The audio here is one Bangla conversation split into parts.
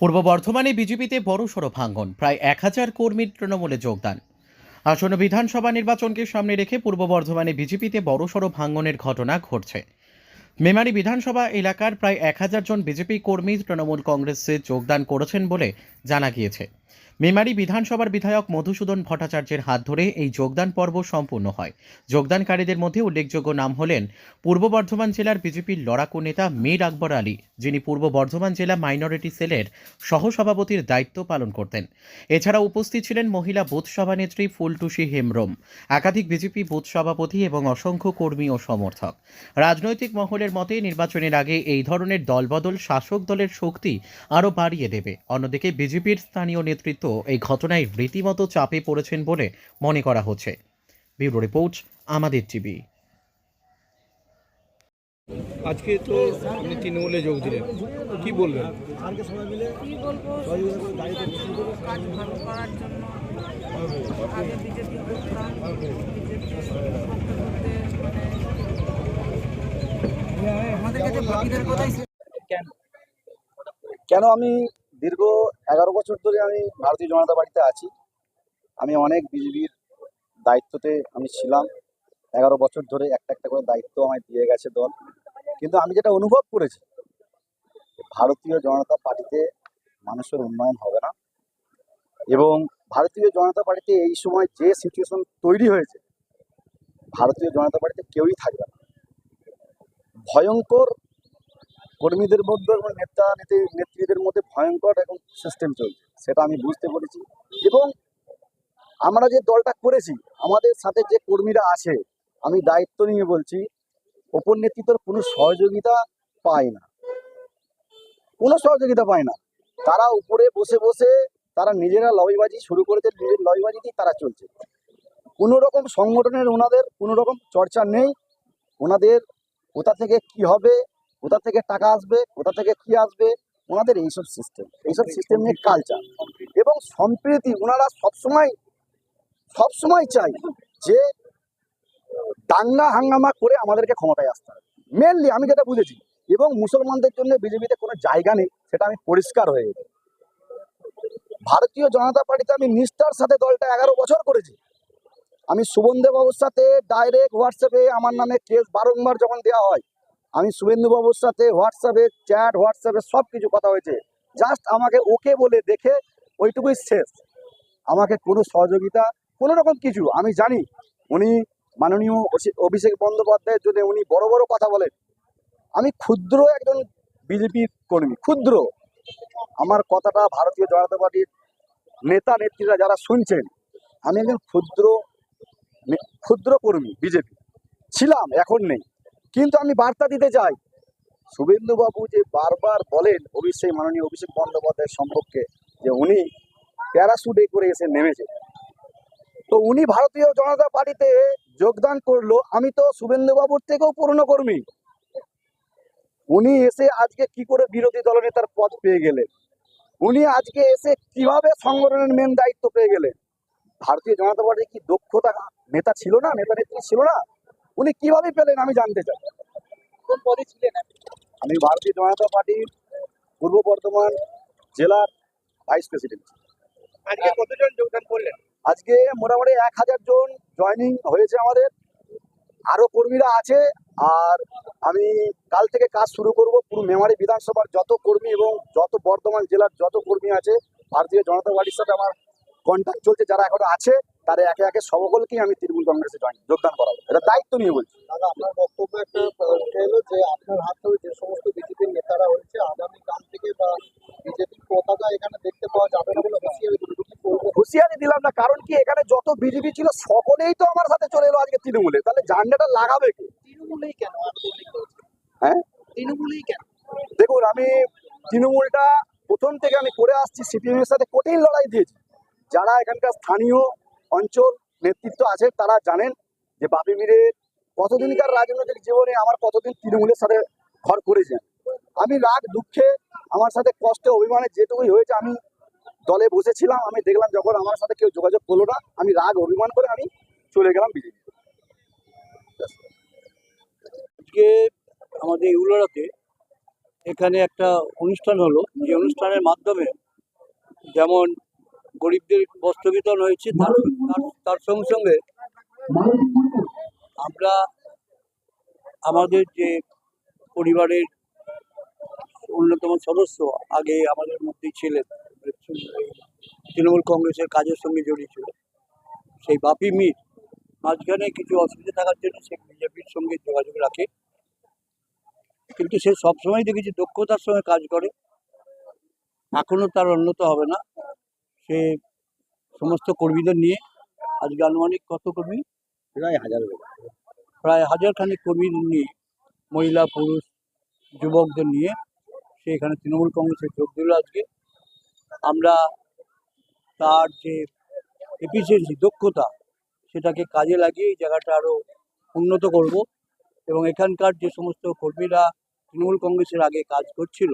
পূর্ব বর্ধমানে বিজেপিতে বড়সড় ভাঙন, প্রায় এক হাজার কর্মীর তৃণমূলে যোগদান। আসন্ন বিধানসভা নির্বাচনকে সামনে রেখে পূর্ব বর্ধমানে বিজেপিতে বড়সড় ভাঙনের ঘটনা ঘটছে। মেমারি বিধানসভা এলাকার প্রায় এক হাজার জন বিজেপি কর্মী তৃণমূল কংগ্রেসে যোগদান করেছেন বলে জানা গিয়েছে। মেমারি বিধানসভার বিধায়ক মধুসূদন ভট্টাচার্যের হাত ধরে এই যোগদান পর্ব সম্পূর্ণ হয়। যোগদানকারীদের মধ্যে উল্লেখযোগ্য নাম হলেন পূর্ব বর্ধমান জেলার বিজেপির লড়াকু নেতা মীর আকবর আলী, যিনি পূর্ব বর্ধমান জেলা মাইনরিটি সেলের সহসভাপতির দায়িত্ব পালন করতেন। এছাড়া উপস্থিত ছিলেন মহিলা বুথ সভানেত্রী ফুলটুসি হেমব্রম, একাধিক বিজেপি বুথ সভাপতি এবং অসংখ্য কর্মী ও সমর্থক। রাজনৈতিক মহলের মতে, নির্বাচনের আগে এই ধরনের দলবদল শাসক দলের শক্তি আরও বাড়িয়ে দেবে। অন্যদিকে বিজেপির স্থানীয় নেতৃত্ব এই ঘটনায় রীতিমতো চাপে পড়েছেন বলে মনে করা হচ্ছে। ব্যুরো রিপোর্ট আমাদের টিভি। আজকে তো আপনি তৃণমূলে যোগ দিলেন। কি বলবেন? কি বলব? কাজ ভালো করার জন্য আগে বিজেপি করতাম বিজেপি করতে করতে মানে আমাদের কাছে বাকিদের কথাই কেন আমি দীর্ঘ এগারো বছর ধরে আমি ভারতীয় জনতা পার্টিতে আছি। আমি অনেক বিজেপির দায়িত্বতে আমি ছিলাম। এগারো বছর ধরে একটা একটা করে দায়িত্ব আমায় দিয়ে গেছে দল। কিন্তু আমি যেটা অনুভব করেছি ভারতীয় জনতা পার্টিতে মানুষের উন্নয়ন হবে না। এবং ভারতীয় জনতা পার্টিতে এই সময় যে সিচুয়েশন তৈরি হয়েছে, ভারতীয় জনতা পার্টিতে কেউই থাকবে না। ভয়ঙ্কর কর্মীদের মধ্যে এবং নেতা নেত্রী নেত্রীদের মধ্যে ভয়ঙ্কর এখন সিস্টেম চলছে, সেটা আমি বুঝতে পেরেছি। এবং আমরা যে দলটা করেছি, আমাদের সাথে যে কর্মীরা আছে, আমি দায়িত্ব নিয়ে বলছি, ওপর নেতৃত্বের কোনো সহযোগিতা পায় না। কোনো সহযোগিতা পায় না। তারা উপরে বসে বসে তারা নিজেরা লবিবাজি শুরু করেছে, নিজের লবিবাজিতেই তারা চলছে। কোনো রকম সংগঠনের ওনাদের কোনো রকম চর্চা নেই। ওনাদের কোথা থেকে কি হবে কোথা থেকে টাকা আসবে কোথা থেকে কি আসবে ওনাদের এইসব সিস্টেম এইসব সিস্টেম নিয়ে কালচার এবং সম্প্রীতি ওনারা সবসময় সবসময় চাই যে দাঙ্গা হাঙ্গামা করে আমাদেরকে ক্ষমতায় আসতে হবে। মেনলি আমি যেটা বুঝেছি এবং মুসলমানদের জন্য বিজেপিতে কোনো জায়গা নেই সেটা আমি পরিষ্কার হয়ে গেছে। ভারতীয় জনতা পার্টিতে আমি নিষ্ঠার সাথে দলটা এগারো বছর করেছি। আমি সুবন্ধে বাবুর সাথে ডাইরেক্ট হোয়াটসঅ্যাপে আমার নামে কেস বারংবার যখন দেওয়া হয় আমি শুভেন্দু বাবুর সাথে হোয়াটসঅ্যাপে, চ্যাট, হোয়াটসঅ্যাপে সব কিছু কথা হয়েছে। জাস্ট আমাকে ওকে বলে দেখে ওইটুকুই শেষ। আমাকে কোনো সহযোগিতা, কোনো রকম কিছু, আমি জানি। উনি মাননীয় অভিষেক বন্দ্যোপাধ্যায়ের জন্য উনি বড় বড় কথা বলেন। আমি ক্ষুদ্র একজন বিজেপির কর্মী, ক্ষুদ্র। আমার কথাটা ভারতীয় জনতা পার্টির নেতা, নেত্রীরা যারা শুনছেন, আমি একজন ক্ষুদ্র ক্ষুদ্র কর্মী বিজেপি। ছিলাম, এখন নেই। কিন্তু আমি বার্তা দিতে চাই। শুভেন্দুবাবু যে বারবার বলেন, অভিষেক মাননীয় অভিষেক বন্দ্যোপাধ্যায়ের সম্পর্কে যে উনি প্যারাশুটে করে এসে নেমেছে। তো উনি ভারতীয় জনতা পার্টিতে যোগদান করল, আমি তো শুভেন্দুবাবুর থেকেও পুরনো কর্মী। উনি এসে আজকে কি করে বিরোধী দলনেতার পদ পেয়ে গেলেন? উনি আজকে এসে কীভাবে সংগঠনের মেন দায়িত্ব পেয়ে গেলেন? ভারতীয় জনতা পার্টির কি দক্ষতা নেতা ছিল না? নেতা নেত্রী ছিল না? উনি কীভাবে পেলেন আমি জানতে চাই। কোন পদে ছিলেন আমি ভারতীয় জনতা পার্টির পূর্ব বর্ধমান জেলার ভাইস প্রেসিডেন্ট। আজকে কতজন যোগদান করলেন? আজকে মোটামুটি এক হাজার জন জয়েনিং হয়েছে আমাদের। আরও কর্মীরা আছে আর আমি কাল থেকে কাজ শুরু করব পুরো মেমারি বিধানসভার যত কর্মী এবং যত বর্ধমান জেলার যত কর্মী আছে ভারতীয় জনতা পার্টির সাথে আমার কন্ট্যাক্ট চলছে যারা এখনও আছে। তারা একে একে সকলকেই আমি তৃণমূল কংগ্রেসে জয়েন যোগদান করাবো। এটা দায়িত্ব নিয়ে বলছি। দাদা আপনার বক্তব্য একটা এলো যে আপনার হাত ধরে যে সমস্ত বিজেপির নেতারা হয়েছে আগামী কাল থেকে বা বিজেপির পতাকা এখানে দেখতে পাওয়া যাবে না বলে হুঁশিয়ারি দিলাম না কারণ কি এখানে যত বিজেপি ছিল সকলেই তো আমার সাথে চলে এলো আজকে তৃণমূলে। তাহলে ঝান্ডাটা লাগাবে কি? তৃণমূলেই কেন? হ্যাঁ? তৃণমূলেই কেন? দেখুন আমি তৃণমূলটা প্রথম থেকে আমি করে আসছি সিপিএম এর সাথে কঠিন লড়াই দিয়েছি। যারা এখানকার স্থানীয় অঞ্চল নেতৃত্ব আছে, তারা জানেন যে বাপি মীরের কতদিনকার রাজনৈতিক জীবনে আমার কতদিন তৃণমূলের সাথে ঘর করেছেন। আমি রাগ, দুঃখে, আমার সাথে কষ্টে, অভিমানে যেটুকুই হয়েছে, আমি দলে বসেছিলাম, আমি দেখলাম যখন আমার সাথে কেউ যোগাযোগ করল না, আমি রাগ, অভিমান করে আমি চলে গেলাম বিজেপি আজকে আমাদের ইউলোরাতে এখানে একটা অনুষ্ঠান হলো। যে অনুষ্ঠানের মাধ্যমে যেমন গরিবদের বস্ত্র বিতরণ হয়েছে তার তার- সঙ্গে সঙ্গে আমরা আমাদের যে পরিবারের অন্যতম সদস্য আগে আমাদের মধ্যেই ছিলেন তৃণমূল কংগ্রেসের কাজের সঙ্গে জড়িত ছিল সেই বাপি মির মাঝখানে কিছু অসুবিধা থাকার জন্য সে বিজেপির সঙ্গে যোগাযোগ রাখে। কিন্তু সে সবসময় দেখেছি দক্ষতার সঙ্গে কাজ করে। এখনও তার উন্নত হবে না। সে সমস্ত কর্মীদের নিয়ে আজকে আনুমানিক কত কর্মী? প্রায় হাজার প্রায় হাজার খানিক কর্মী নিয়ে মহিলা পুরুষ যুবকদের নিয়ে সে এখানে তৃণমূল কংগ্রেসে যোগ দিল আজকে। আমরা তার যে এফিসিয়েন্সি দক্ষতা সেটাকে কাজে লাগিয়ে এই জায়গাটা আরও উন্নত করব এবং এখানকার যে সমস্ত কর্মীরা তৃণমূল কংগ্রেসের আগে কাজ করছিল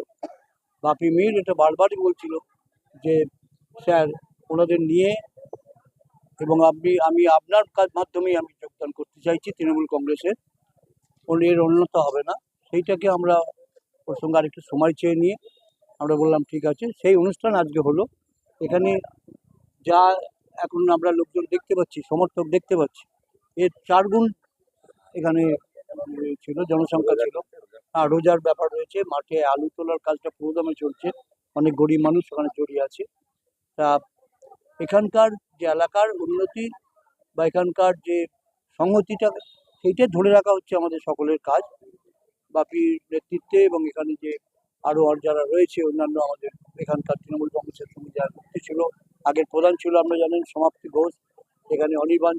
বাপি মির এটা বারবারই বলছিল যে স্যার, ওনাদের নিয়ে এবং আপনি, আমি আপনার কাজ মাধ্যমেই আমি যোগদান করতে চাইছি তৃণমূল কংগ্রেসের। এর উন্নত হবে না। সেইটাকে আমরা ওর সঙ্গে আরেকটু সময় চেয়ে নিয়ে আমরা বললাম, ঠিক আছে। সেই অনুষ্ঠান আজকে হলো। এখানে যা এখন আমরা লোকজন দেখতে পাচ্ছি, সমর্থক দেখতে পাচ্ছি, এর চার গুণ এখানে ছিল, জনসংখ্যা ছিল। আর রোজার ব্যাপার রয়েছে, মাঠে আলু তোলার কাজটা পুরোদমে চলছে। অনেক গরিব মানুষ ওখানে জড়িয়ে আছে। তা এখানকার যে এলাকার উন্নতি বা এখানকার যে সংহতিটা, সেইটা ধরে রাখা হচ্ছে আমাদের সকলের কাজ। বাপির নেতৃত্বে এবং এখানে যে আরও আর যারা রয়েছে, অন্যান্য আমাদের এখানকার তৃণমূল কংগ্রেসের সঙ্গে যারা যুক্ত ছিল, আগের প্রধান ছিল আমরা জানেন, সমাপ্তি ঘোষ, এখানে অনির্বাণ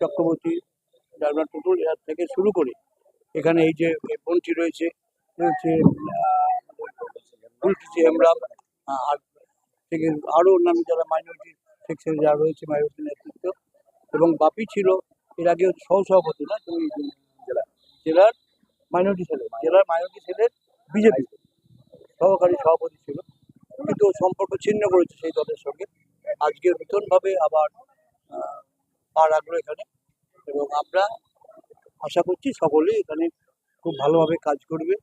চক্রবর্তী ডারমান টুটুল, এর থেকে শুরু করে এখানে এই যে বন্টি রয়েছে রয়েছে হেমরাম আর থেকে আরও অন্যান্য যারা মাইনরিটি সেকশনে যারা রয়েছে মাইনরিটি নেতৃত্ব এবং বাপি ছিল, এর আগে সহসভাপতি না জেলা, জেলার মাইনরিটি সেলের জেলার মাইনরিটি সেলের বিজেপি সহকারী সভাপতি ছিল, কিন্তু সম্পর্ক ছিন্ন করেছে সেই দলের সঙ্গে। আজকে নতুনভাবে আবার পা রাখল এখানে এবং আমরা আশা করছি সকলেই এখানে খুব ভালোভাবে কাজ করবে,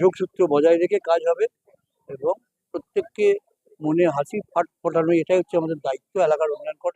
যোগসূত্র বজায় রেখে কাজ হবে এবং প্রত্যেককে মনে হাসি ফাট ফোটানো এটাই হচ্ছে আমাদের দায়িত্ব এলাকার উন্নয়ন করা